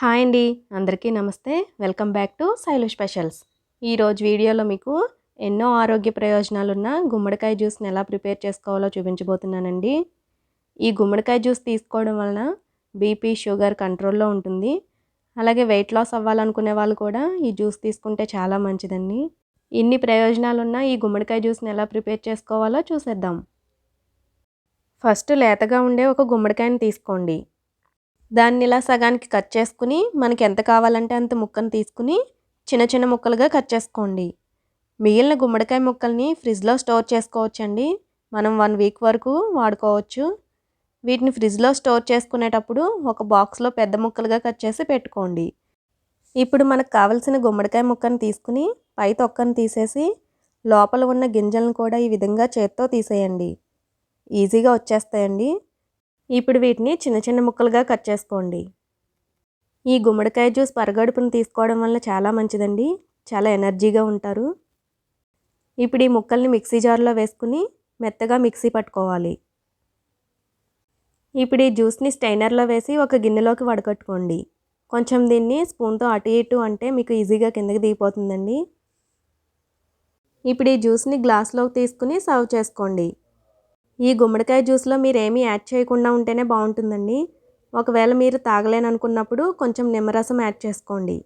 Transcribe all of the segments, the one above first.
Hi అండి. అందరికీ నమస్తే. Welcome back to Sailu specials. ఈరోజు వీడియోలో మీకు ఎన్నో ఆరోగ్య ప్రయోజనాలున్న గుమ్మడికాయ జ్యూస్ని ఎలా ప్రిపేర్ చేసుకోవాలో చూపించబోతున్నానండి. ఈ గుమ్మడికాయ జ్యూస్ తీసుకోవడం వలన బీపీ షుగర్ కంట్రోల్లో ఉంటుంది. అలాగే వెయిట్ లాస్ అవ్వాలనుకునే వాళ్ళు కూడా ఈ జ్యూస్ తీసుకుంటే చాలా మంచిదండి. ఇన్ని ప్రయోజనాలున్న ఈ గుమ్మడికాయ జ్యూస్ని ఎలా ప్రిపేర్ చేసుకోవాలో చూసేద్దాం. ఫస్ట్ లేతగా ఉండే ఒక గుమ్మడికాయని తీసుకోండి. దాన్ని ఇలా సగానికి కట్ చేసుకుని మనకి ఎంత కావాలంటే అంత ముక్కను తీసుకుని చిన్న చిన్న ముక్కలుగా కట్ చేసుకోండి. మిగిలిన గుమ్మడికాయ ముక్కల్ని ఫ్రిడ్జ్లో స్టోర్ చేసుకోవచ్చండి. మనం వన్ వీక్ వరకు వాడుకోవచ్చు. వీటిని ఫ్రిడ్జ్లో స్టోర్ చేసుకునేటప్పుడు ఒక బాక్స్లో పెద్ద ముక్కలుగా కట్ చేసి పెట్టుకోండి. ఇప్పుడు మనకు కావలసిన గుమ్మడికాయ ముక్కను తీసుకుని పై తొక్కను తీసేసి లోపల ఉన్న గింజలను కూడా ఈ విధంగా చేత్తో తీసేయండి. ఈజీగా వచ్చేస్తాయండి. ఇప్పుడు వీటిని చిన్న చిన్న ముక్కలుగా కట్ చేసుకోండి. ఈ గుమ్మడికాయ జ్యూస్ పరగడుపును తీసుకోవడం వల్ల చాలా మంచిదండి. చాలా ఎనర్జీగా ఉంటారు. ఇప్పుడు ఈ ముక్కల్ని మిక్సీ జార్లో వేసుకుని మెత్తగా మిక్సీ పట్టుకోవాలి. ఇప్పుడు ఈ జ్యూస్ని స్టైనర్లో వేసి ఒక గిన్నెలోకి వడకట్టుకోండి. కొంచెం దీన్ని స్పూన్తో అటు ఇటు అంటే మీకు ఈజీగా కిందకి దిగిపోతుందండి. ఇప్పుడు ఈ జ్యూస్ని గ్లాస్లోకి తీసుకుని సర్వ్ చేసుకోండి. ఈ గుమ్మడికాయ జ్యూస్లో మీరు ఏమీ యాడ్ చేయకుండా ఉంటేనే బాగుంటుందండి. ఒకవేళ మీరు తాగలేననుకున్నప్పుడు కొంచెం నిమ్మరసం యాడ్ చేసుకోండి.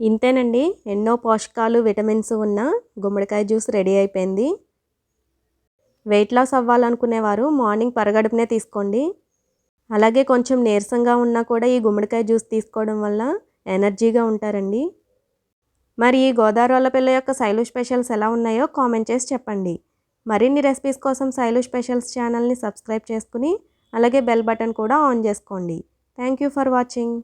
ఇంతేనండి. ఎన్నో పోషకాలు విటమిన్స్ ఉన్న గుమ్మడికాయ జ్యూస్ రెడీ అయిపోయింది. వెయిట్ లాస్ అవ్వాలనుకునేవారు మార్నింగ్ పరగడుపునే తీసుకోండి. అలాగే కొంచెం నీరసంగా ఉన్నా కూడా ఈ గుమ్మడికాయ జ్యూస్ తీసుకోవడం వల్ల ఎనర్జీగా ఉంటారండి. మరి ఈ గోదావరి పిల్ల యొక్క శైలు స్పెషల్స్ ఎలా ఉన్నాయో కామెంట్ చేసి చెప్పండి. మరిన్ని రెసిపీస్ కోసం శైలు స్పెషల్స్ ఛానల్ని సబ్స్క్రైబ్ చేసుకుని అలాగే బెల్ బటన్ కూడా ఆన్ చేసుకోండి. Thank you for watching.